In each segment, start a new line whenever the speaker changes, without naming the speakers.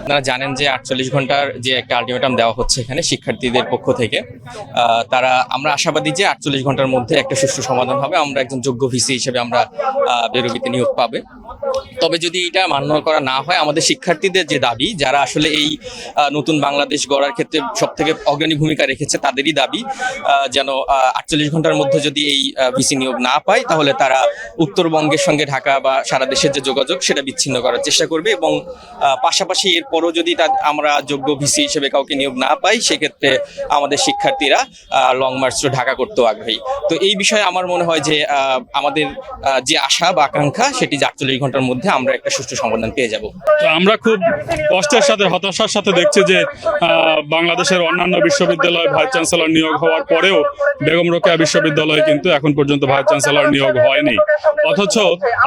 আপনারা জানেন যে আটচল্লিশ ঘণ্টার যে একটা আলটিমেটাম দেওয়া হচ্ছে এখানে শিক্ষার্থীদের পক্ষ থেকে তারা, আমরা আশাবাদী যে আটচল্লিশ ঘণ্টার মধ্যে একটা সুষ্ঠু সমাধান হবে। আমরা একজন যোগ্য ভিসি হিসেবে আমরা বেরোবিতে নিয়োগ পাবে। তবে যদি এটা মান্য করা না হয়, আমাদের শিক্ষার্থীদের যে দাবি, যারা আসলে এই নতুন বাংলাদেশ গড়ার ক্ষেত্রে সব থেকে অগ্রণী ভূমিকা রেখেছে, তাদেরই দাবি যেন আটচল্লিশ ঘণ্টার মধ্যে যদি এই ভিসি নিয়োগ না পায়, তাহলে তারা উত্তরবঙ্গের সঙ্গে ঢাকা বা সারা দেশের যে যোগাযোগ, সেটা বিচ্ছিন্ন করার চেষ্টা করবে এবং পাশাপাশি এরপরও যদি আমরা যোগ্য ভিসি হিসেবে কাউকে নিয়োগ না পাই, সেক্ষেত্রে আমাদের শিক্ষার্থীরা লং মার্চ ঢাকা করতেও আগ্রহী। তো এই বিষয়ে আমার মনে হয় যে আমাদের যে আশা বা আকাঙ্ক্ষা, সেটি আটচল্লিশ ঘণ্টার মধ্যে আমরা একটা সুষ্ঠু সমাধান পেয়ে যাব।
আমরা খুব কষ্টের সাথে, হতাশার সাথে দেখছি যে বাংলাদেশের অন্যান্য বিশ্ববিদ্যালয় ভাইস চ্যান্সেলর নিয়োগ হওয়ার পরেও বেগম রোকেয়া বিশ্ববিদ্যালয় কিন্তু এখন পর্যন্ত ভাইস চ্যান্সেলর নিয়োগ হয়নি। অথচ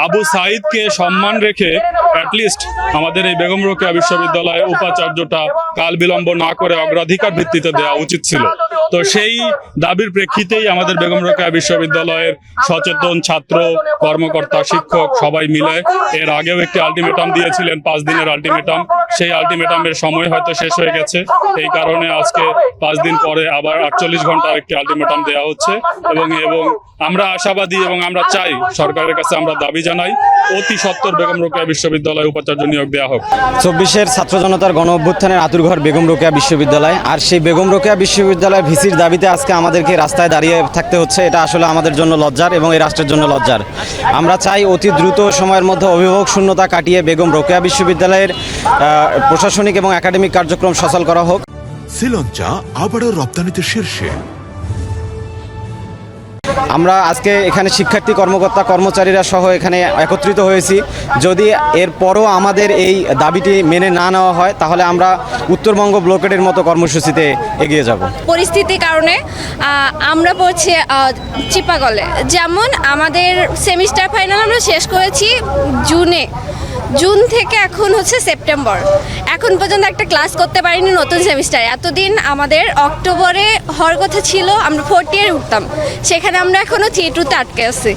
আবু সাইদকে সম্মান রেখে অ্যাটলিস্ট আমাদের এই বেগম রোকেয়া বিশ্ববিদ্যালয়ে উপাচার্যটা কাল বিলম্ব না করে অগ্রাধিকার ভিত্তিতে দেওয়া উচিত ছিল। তো সেই দাবির প্রেক্ষিতেই আমাদের বেগম রোকেয়া বিশ্ববিদ্যালয়ের সচেতন ছাত্র, কর্মকর্তা, শিক্ষক সবাই মিলে এর আগেও একটি আলটিমেটাম দিয়েছিলেন, পাঁচ দিনের আলটিমেটাম সেই আলটিমেটামের সময় হয়তো শেষ হয়ে গেছে। এই কারণে আজকে পাঁচ দিন পরে আবার আটচল্লিশ ঘণ্টার একটি আলটিমেটাম দেওয়া হচ্ছে এবং এবং আমরা আশাবাদী এবং আমরা চাই সরকারের কাছে আমরা দাবি জানাই, অতি সত্তর বেগম রোকেয়া বিশ্ববিদ্যালয়ে উপাচার্য নিয়োগ দেওয়া হোক।
চব্বিশের ছাত্র জনতার গণ অভ্যুত্থানের আতুরঘর বেগম রোকেয়া বিশ্ববিদ্যালয়। আর সেই বেগম রোকেয়া বিশ্ববিদ্যালয় ভিসির দাবিতে আজকে আমাদেরকে রাস্তায় দাঁড়িয়ে থাকতে হচ্ছে, এটা আসলে আমাদের জন্য লজ্জার এবং এই রাষ্ট্রের জন্য লজ্জার। আমরা চাই অতি দ্রুত সময়ের মধ্যে অভিভাবক শূন্যতা কাটিয়ে বেগম রোকেয়া বিশ্ববিদ্যালয়ের প্রশাসনিক এবং একাডেমিক কার্যক্রম সচল করা হোক।
শ্রীলঞ্চা আবারও রপ্তানিতে শীর্ষে।
আমরা আজকে এখানে শিক্ষার্থী কর্মকর্তা কর্মচারীরা সহ এখানে একত্রিত হয়েছি। যদি এরপরও আমাদের এই দাবিটি মেনে না নেওয়া হয় তাহলে আমরা উত্তরবঙ্গ ব্লকেটের মতো কর্মসূচিতে এগিয়ে যাব।
পরিস্থিতির কারণে আমরা পড়ছি চিপাগলে। যেমন আমাদের সেমিস্টার ফাইনাল আমরা শেষ করেছি জুনে। জুন থেকে এখন হচ্ছে সেপ্টেম্বর। এখন পর্যন্ত একটা ক্লাস করতে পারিনি নতুন সেমিস্টারে। এতদিন আমাদের অক্টোবরে হওয়ার কথা ছিল, আমরা ফোর্থ ইয়ারে উঠতাম। সেখানে আমরা এখনও থ্রি টুতে আটকে আছি।